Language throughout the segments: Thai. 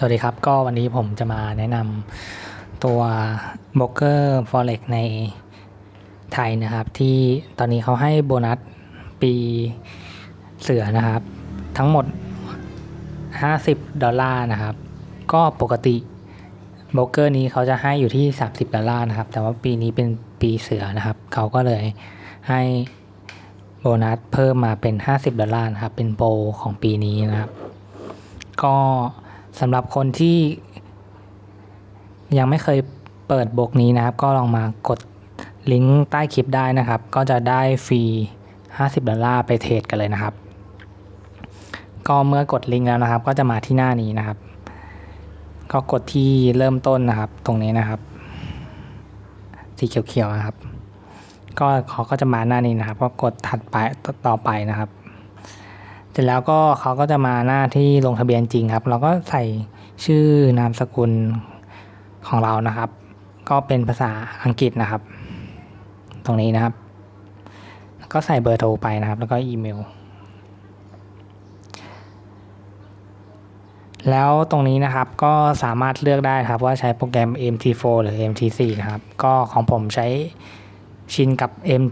สวัสดีครับ ก็วันนี้ผมจะมาแนะนำตัวบ r o เกอร์ฟอเร็กในไทยนะครับ ที่ตอนนี้เขาให้โบนัสปีเสือนะครับ ทั้งหมด 50 ดอลลาร์นะครับ ก็ปกติโบรกเกอร์นี้เขาจะให้อยู่ที่ 30 ดอลลาร์นะครับ แต่ว่าปีนี้เป็นปีเสือนะครับ เขาก็เลยให้โบนัสเพิ่มมาเป็น 50 ดอลลาร์นะครับ เป็นโปรของปีนี้นะครับ ก็ สำหรับคนที่ยังไม่เคยเปิดบล็อกนี้นะครับ ก็ลองมากดลิงก์ใต้คลิปได้นะครับ ก็จะได้ฟรี 50 ดอลลาร์ไปเทรดกันเลยนะครับ ก็เมื่อกดลิงก์แล้วนะครับ ก็จะมาที่หน้านี้นะครับ ก็กดที่เริ่มต้นนะครับ ตรงนี้นะครับสีเขียวๆนะครับ ก็เขาก็จะมาหน้านี้นะครับ ก็กดถัดไปต่อไปนะครับ ร็จแล้วก็เขาก็จะมาหน้าที่ลงทะเบียนจริงครับ เราก็ใส่ชื่อนามสกุลของเรานะครับ ก็เป็นภาษาอังกฤษนะครับ ตรงนี้นะครับ ก็ใส่เบอร์โทรไปนะครับ แล้วก็อีเมล แล้วตรงนี้นะครับก็สามารถเลือกได้ครับว่าใช้โปรแกรม MT4 หรือ MT4 นะครับ ก็ของผมใช้ชินกับ M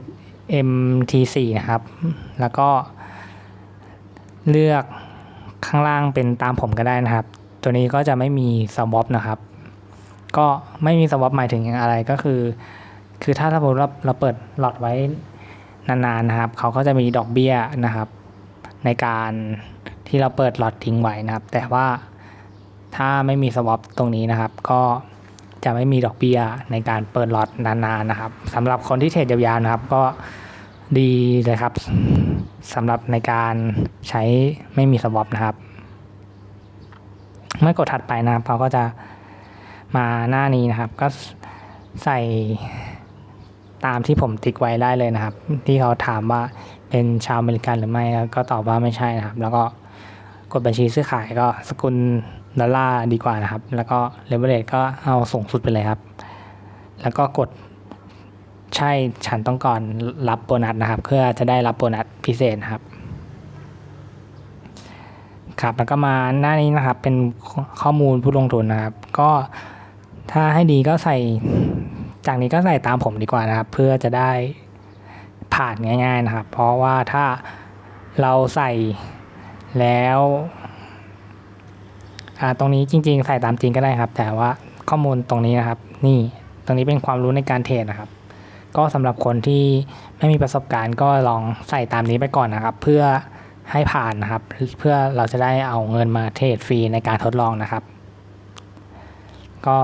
MT4 นะครับ แล้วก็ เลือกข้างล่างเป็นตามผมก็ได้นะครับ ตัวนี้ก็จะไม่มีสวอปนะครับ ก็ไม่มีสวอปหมายถึงอะไรก็คือ คือถ้าสมมติเราเราเปิดหลอดไว้นานๆนะครับ เขาก็จะมีดอกเบี้ยนะครับ ในการที่เราเปิดหลอดทิ้งไว้นะครับ แต่ว่าถ้าไม่มีสวอปตรงนี้นะครับ ก็จะไม่มีดอกเบี้ยในการเปิดหลอดนานๆนะครับสำหรับคนที่เทรดยาวๆนะครับ ก็ ดีเลยครับสำหรับในการใช้ไม่มีสวอปนะครับ เมื่อกดถัดไปนะครับเขาก็จะมาหน้านี้นะครับ ก็ใส่ตามที่ผมติ๊กไว้ได้เลยนะครับ ที่เขาถามว่าเป็นชาวอเมริกันหรือไม่ก็ตอบว่าไม่ใช่นะครับ แล้วก็กดบัญชีซื้อขายก็สกุลดอลลาร์ดีกว่านะครับ แล้วก็เลเวลเลตก็เอาสูงสุดไปเลยครับ แล้วก็กด ใช่ฉันต้องก่อนรับโบนัสนะครับ เพื่อจะได้รับโบนัสพิเศษนะครับ ครับแล้วก็มาหน้านี้นะครับ เป็นข้อมูลผู้ลงทุนนะครับ ก็ถ้าให้ดีก็ใส่จากนี้ก็ใส่ตามผมดีกว่านะครับ เพื่อจะได้ผ่านง่าย ๆนะครับ เพราะว่าถ้าเราใส่แล้วตรงนี้จริง ๆ ใส่ตามจริงก็ได้ครับ แต่ว่าข้อมูลตรงนี้นะครับ นี่ตรงนี้เป็นความรู้ในการเทรดนะครับ ก็สำหรับคนที่ไม่มีประสบการณ์ก็ลองใส่ตามนี้ไปก่อนนะครับ เพื่อให้ผ่านนะครับ เพื่อเราจะได้เอาเงินมาเทรดฟรีในการทดลองนะครับ ก็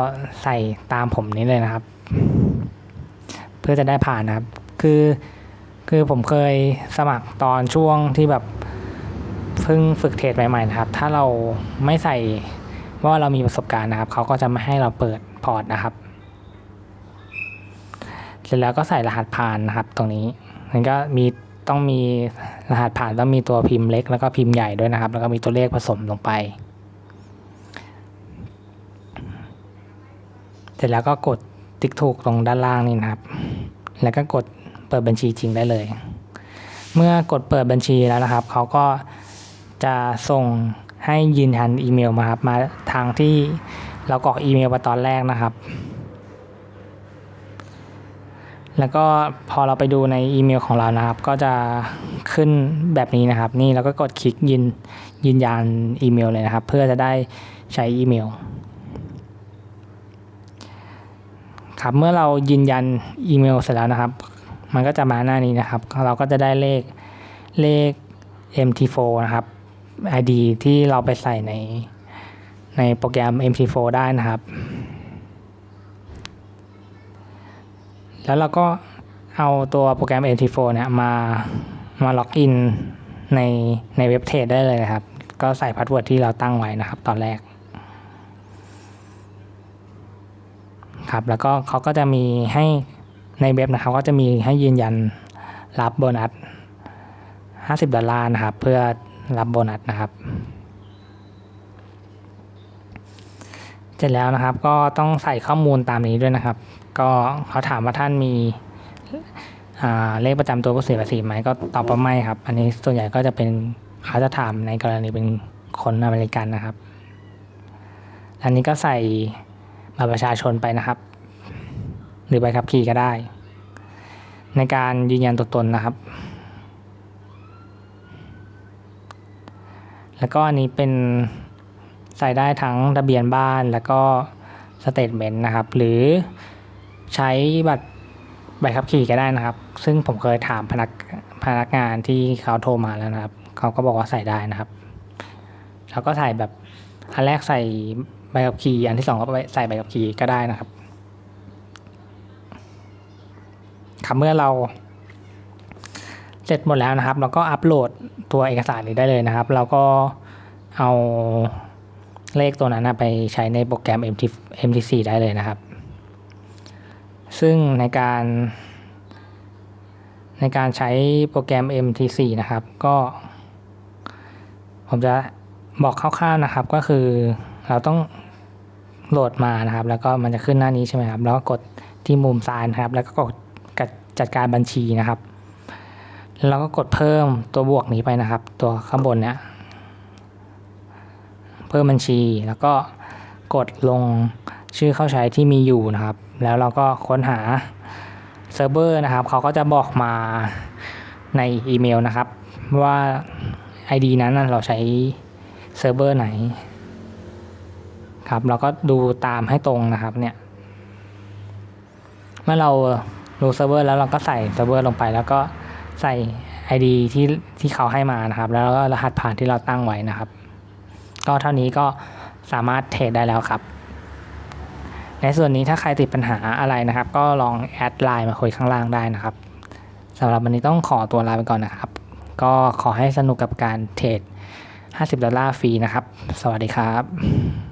ใส่ตามผมนี้เลยนะครับ เพื่อจะได้ผ่านนะครับ คือคือผมเคยสมัครตอนช่วงที่แบบเพิ่งฝึกเทรดใหม่ๆนะครับ ถ้าเราไม่ใส่ว่าเรามีประสบการณ์นะครับ เขาก็จะไม่ให้เราเปิดพอร์ตนะครับ ร็จแล้วก็ใส่รหัสผ่านนะครับ ตรงนี้มันก็มีต้องมีรหัสผ่านต้องมีตัวพิมพ์เล็ก แล้วก็พิมพ์ใหญ่ด้วยนะครับ แล้วก็มีตัวเลขผสมลงไป เสร็จแล้วก็กดติ๊กถูกตรงด้านล่างนี่นะครับ แล้วก็กดเปิดบัญชีจริงได้เลย เมื่อกดเปิดบัญชีแล้วนะครับเขาก็จะส่งให้ยืนยันอีเมลมาครับมาทางที่เรากรอกอีเมลไปตอนแรกนะครับ แล้วก็พอเราไปดูในอีเมลของเรานะครับ ก็จะขึ้นแบบนี้นะครับ นี่เราก็กดคลิกยืนยืนยันอีเมลเลยนะครับ เพื่อจะได้ใช้อีเมลครับเมื่อเรายืนยันอีเมลเสร็จแล้วนะครับ มันก็จะมาหน้านี้นะครับ เราก็จะได้เลขเลข MT4 นะครับ ID ที่เราไปใส่ในในโปรแกรม MT4 ได้นะครับ แล้วเราก็เอาตัวโปรแกรม MT4 เนี่ยมามาล็อกอินในในเว็บเทรดได้เลยนะครับ ก็ใส่พาสเวิร์ดที่เราตั้งไว้นะครับ ตอนแรก ครับ แล้วก็เขาก็จะมีให้ในเว็บนะครับ ก็จะมีให้ยืนยันรับโบนัส 50 ดอลลาร์นะครับ เพื่อรับโบนัสนะครับ เสร็จแล้วนะครับก็ต้องใส่ข้อมูลตามนี้ด้วยนะครับ ก็เขาถามว่าท่านมีเลขประจำตัวผู้เสียภาษีไหมก็ตอบว่าไม่ครับ อันนี้ส่วนใหญ่ก็จะเป็นเขาจะถามในกรณีเป็นคนอเมริกันนะครับ อันนี้ก็ใส่บัตรประชาชนไปนะครับ หรือใบขับขี่ก็ได้ ในการยืนยันตัวตนนะครับ แล้วก็อันนี้เป็นใส่ได้ทั้งทะเบียนบ้านแล้วก็สเตทเมนต์นะครับ หรือ ใช้บัตรใบขับขี่ก็ได้นะครับ ซึ่งผมเคยถามพนักพนักงานที่เขาโทรมาแล้วนะครับ เขาก็บอกว่าใส่ได้นะครับ แล้วก็ใส่แบบอันแรกใส่ใบขับขี่อันที่สองก็ใส่ใบขับขี่ก็ได้นะครับครับเมื่อเราเสร็จหมดแล้วนะครับ เราก็อัปโหลดตัวเอกสารนี้ได้เลยนะครับ เราก็เอาเลขตัวนั้นไปใช้ในโปรแกรม MT MT4 ได้เลยนะครับ ซึ่งในการในการใช้โปรแกรม MT4 นะครับ ก็ ผมจะบอกคร่าวๆนะครับ ก็คือเราต้องโหลดมานะครับ แล้วก็มันจะขึ้นหน้านี้ใช่ไหมครับ แล้วก็กดที่มุมซ้ายนะครับ แล้วก็กดจัดการบัญชีนะครับ แล้วก็กดเพิ่มตัวบวกนี้ไปนะครับ ตัวข้างบนเนี้ยเพิ่มบัญชีแล้วก็กดลง ชื่อเข้าใช้ที่มีอยู่นะครับ แล้วเราก็ค้นหาเซิร์ฟเวอร์นะครับเขาก็จะบอกมาในอีเมลนะครับ ว่า ID นั้นเราใช้เซิร์ฟเวอร์ไหนครับเราก็ดูตามให้ตรงนะครับเนี่ยเมื่อเราดูเซิร์ฟเวอร์แล้วเราก็ใส่เซิร์ฟเวอร์ลงไป แล้วก็ใส่ ID ที่ที่เขาให้มานะครับ แล้วก็รหัสผ่านที่เราตั้งไว้นะครับ ก็เท่านี้ก็สามารถเทรดได้แล้วครับ ในส่วนนี้ถ้าใครติดปัญหาอะไรนะครับ ก็ลองแอดไลน์มาคุยข้างล่างได้นะครับสำหรับวันนี้ต้องขอตัวลาไปก่อนนะครับ ก็ขอให้สนุกกับการเทรด50 ดอลลาร์ฟรีนะครับ สวัสดีครับ